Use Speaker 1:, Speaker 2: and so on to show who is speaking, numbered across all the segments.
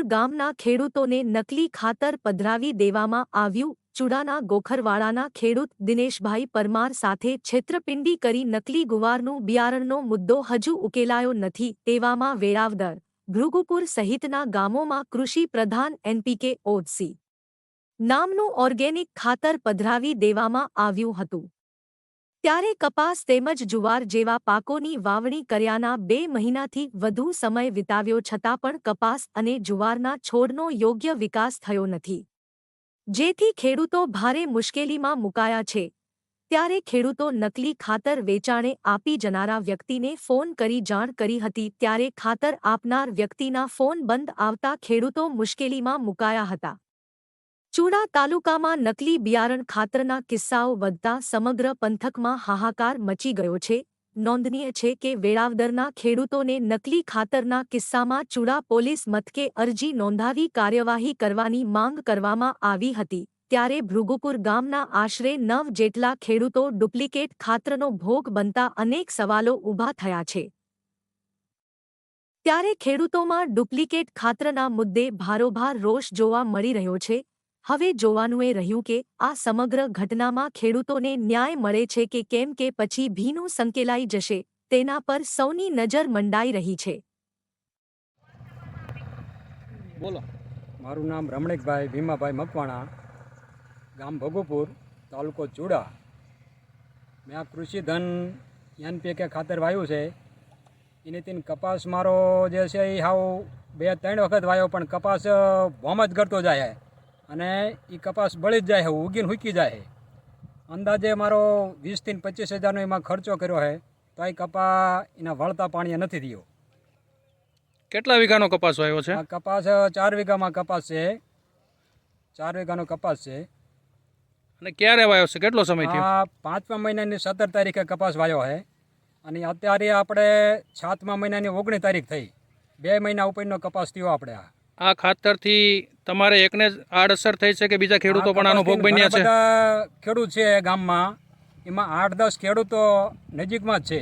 Speaker 1: વિષ્ણુપુર ગામના ખેડૂતોને નકલી ખાતર પધરાવી દેવામાં આવ્યું. ચુડાના ગોખરવાડાના ખેડૂત દિનેશભાઈ પરમાર સાથે છેતરપિંડી કરી નકલી ગુવારનું બિયારણનો મુદ્દો હજુ ઉકેલાયો નથી. તેવામાં વેળાવદર, ભૃગુપુર સહિતના ગામોમાં કૃષિ પ્રધાન એનપીકે ઓડસી નામનું ઓર્ગેનિક ખાતર પધરાવી દેવામાં આવ્યું હતું. ત્યારે કપાસ તેમજ જુવાર જેવા પાકોની વાવણી કર્યાના બે મહિનાથી વધુ સમય વિતાવ્યો છતાં પણ કપાસ અને જુવારના છોડનો યોગ્ય વિકાસ થયો નથી. જેથી ખેડૂતો ભારે મુશ્કેલીમાં મુકાયા છે. ત્યારે ખેડૂતો નકલી ખાતર વેચાણે આપી જનારા વ્યક્તિને ફોન કરી જાણ કરી હતી ત્યારે ખાતર આપનાર વ્યક્તિના ફોન બંધ આવતા ખેડૂતો મુશ્કેલીમાં મુકાયા હતા. ચૂડા તાલુકામાં નકલી બિયારણ ખાતરના કિસ્સાઓ વધતા સમગ્ર પંથકમાં હાહાકાર મચી ગયો છે. નોંધનીય છે કે વેળાવદરના ખેડૂતોને નકલી ખાતરના કિસ્સામાં ચૂડા પોલીસ મથકે અરજી નોંધાવી કાર્યવાહી કરવાની માંગ કરવામાં આવી હતી. ત્યારે ભૃગુપુર ગામના આશરે નવ જેટલા ખેડૂતો ડુપ્લિકેટ ખાતરનો ભોગ બનતા અનેક સવાલો ઊભા થયા છે. ત્યારે ખેડૂતોમાં ડુપ્લિકેટ ખાતરના મુદ્દે ભારોભાર રોષ જોવા મળી રહ્યો છે. હવે જોવાનું એ રહ્યું કે આ સમગ્ર ઘટનામાં ખેડૂતોને ન્યાય મળે છે કે કેમ કે પછી ભીનું સંકેલાઈ જશે, તેના પર સૌની નજર મંડાઈ રહી છે.
Speaker 2: બોલો.
Speaker 3: મારું નામ રમણીકભાઈ ભીમાભાઈ મકવાણા, ગામ ભગુપુર, તાલુકો ચૂડા. મેં આ કૃષિ ધન એનપીકે ખાતર વાવ્યું છે. એની તીન કપાસ મારો જે છે એ હાવ બે ત્રણ વખત વાયો પણ કપાસ ભોમ જ કરતો જાય અને એ કપાસ બળી જ જાય છે ઉગીને હુકી જાય છે અંદાજે મારો વીસથી પચીસ હજારનો એમાં ખર્ચો કર્યો છે તો એ કપા એના વળતા પાણીએ નથી થયો.
Speaker 2: કેટલા વીઘાનો કપાસ વાવ્યો છે?
Speaker 3: આ કપાસ ચાર વીઘામાં કપાસ છે. ચાર વીઘાનો કપાસ છે.
Speaker 2: અને ક્યારે વાવ્યો છે? કેટલો સમય થયો?
Speaker 3: આ પાંચમા મહિનાની સત્તર તારીખે કપાસ વાયો છે અને અત્યારે આપણે સાતમા મહિનાની ઓગણીસ તારીખ થઈ. બે મહિના ઉપરનો કપાસ થયો આપણે આ.
Speaker 2: આ ખાતરથી તમારે એકને જ આડઅસર થઈ છે કે બીજા ખેડૂતો પણ આનો ભોગ બન્યા છે?
Speaker 3: ખેડૂત છે ગામમાં. એમાં આઠ દસ ખેડૂતો નજીકમાં જ છે.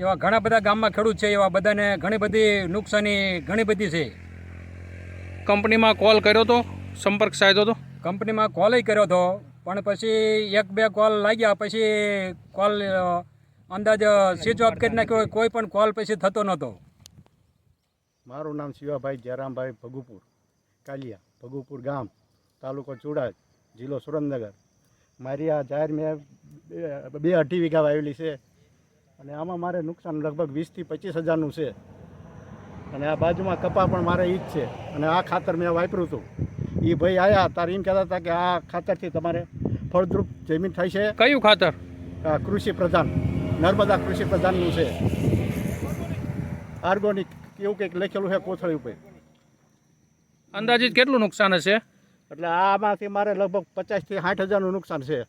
Speaker 3: એવા ઘણા બધા ગામમાં ખેડૂત છે એવા બધાને ઘણી બધી નુકસાની ઘણી બધી છે.
Speaker 2: કંપનીમાં કોલ કર્યો તો? સંપર્ક સાધ્યો તો?
Speaker 3: કંપનીમાં કોલ કર્યો હતો પણ પછી એક બે કોલ લાગ્યા પછી કોલ અંદાજ સ્વિચ ઓફ કરી નાખ્યો કોઈ પણ કોલ પછી થતો નહોતો.
Speaker 4: મારું નામ શિવાભાઈ જયરામભાઈ ભગુપુર કાલિયા ભગુપુર ગામ તાલુકો ચુડા જિલ્લો સુરેન્દ્રનગર. મારી આ જાહેર મેં બે- બે અઢી વીઘા વાવેલી છે અને આમાં મારે નુકસાન લગભગ વીસથી પચીસ હજારનું છે. અને આ બાજુમાં કપા પણ મારે એ જ છે. અને આ ખાતર મેં વાપર્યું હતું એ ભાઈ આવ્યા તારે એમ કહેતા હતા કે આ ખાતરથી તમારે ફળદ્રુપ જમીન થાય છે.
Speaker 2: કયું ખાતર?
Speaker 4: આ કૃષિ પ્રધાન નર્મદા કૃષિ પ્રધાનનું છે. ઓર્ગોનિક એવું કંઈક લખેલું છે કોથળી ઉપર?
Speaker 2: અંદાજિત કેટલું નુકસાન હશે?
Speaker 4: એટલે આમાંથી મારે લગભગ પચાસથી સાઠ હજારનું નુકસાન છે.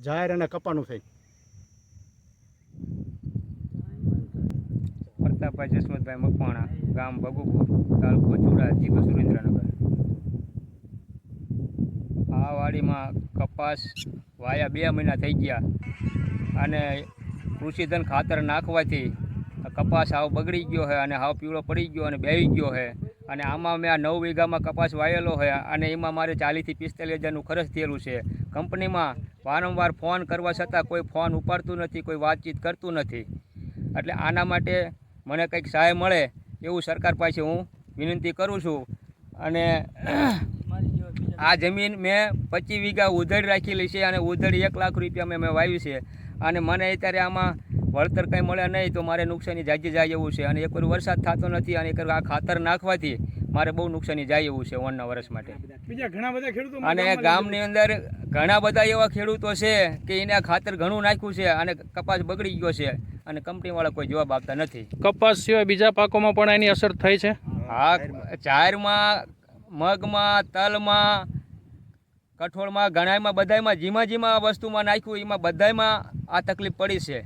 Speaker 4: જાહેર અને કપાનું થઈ.
Speaker 5: પ્રતાપભાઈ જસવંતભાઈ મકવાણા ગામ ભગુપુર તાલુકો ચુડા જિલ્લો સુરેન્દ્રનગર. આ વાડીમાં કપાસ વાયા બે મહિના થઈ ગયા અને કૃષિધન ખાતર નાખવાથી કપાસ હાવ બગડી ગયો છે અને હાવ પીળો પડી ગયો અને બેહી ગયો છે અને આમાં મેં આ નવ વીઘામાં કપાસ વાયેલો છે અને એમાં મારે ચાલીસથી પિસ્તાલીસ હજારનું ખર્ચ થયેલું છે. કંપનીમાં વારંવાર ફોન કરવા છતાં કોઈ ફોન ઉપાડતું નથી, કોઈ વાતચીત કરતું નથી. એટલે આના માટે મને કંઈક સહાય મળે એવું સરકાર પાસે હું વિનંતી કરું છું. અને આ જમીન મેં પચીસ વીઘા ઉધડ રાખેલી છે અને ઉધડ એક લાખ રૂપિયા મેં વાવી છે. અને મને અત્યારે આમાં વળતર કંઈ મળે નહીં તો મારે નુકસાની જાજે જાય એવું છે. અને એકવાર વરસાદ થતો નથી અને એકવાર આ ખાતર નાખવાથી મારે બહુ નુકસાની જાય એવું છે ઓનના વર્ષ માટે.
Speaker 2: બીજા ઘણા બધા ખેડૂતો
Speaker 5: અને ગામની અંદર ઘણા બધા એવા ખેડૂતો છે કે એને આ ખાતર ઘણું નાખ્યું છે અને કપાસ બગડી ગયો છે અને કંપનીવાળા કોઈ જવાબ આપતા નથી.
Speaker 2: કપાસ સિવાય બીજા પાકોમાં પણ એની અસર થઈ છે?
Speaker 5: હા ચારમાં મગમાં તલમાં કઠોળમાં ઘણામાં બધાયમાં જીમા જીમા વસ્તુમાં નાખ્યું એમાં બધાયમાં આ તકલીફ પડી છે.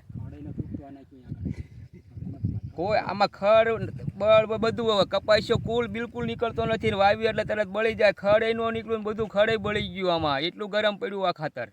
Speaker 5: કોઈ આમાં ખડ, બળ બધું હવે કપાસ્યો કુલ બિલકુલ નીકળતો નથી વાવ્યું એટલે તરત બળી જાય. ખડ એનો નીકળ્યું બધું ખડે બળી ગયું આમાં. એટલું ગરમ પડ્યું આ ખાતર.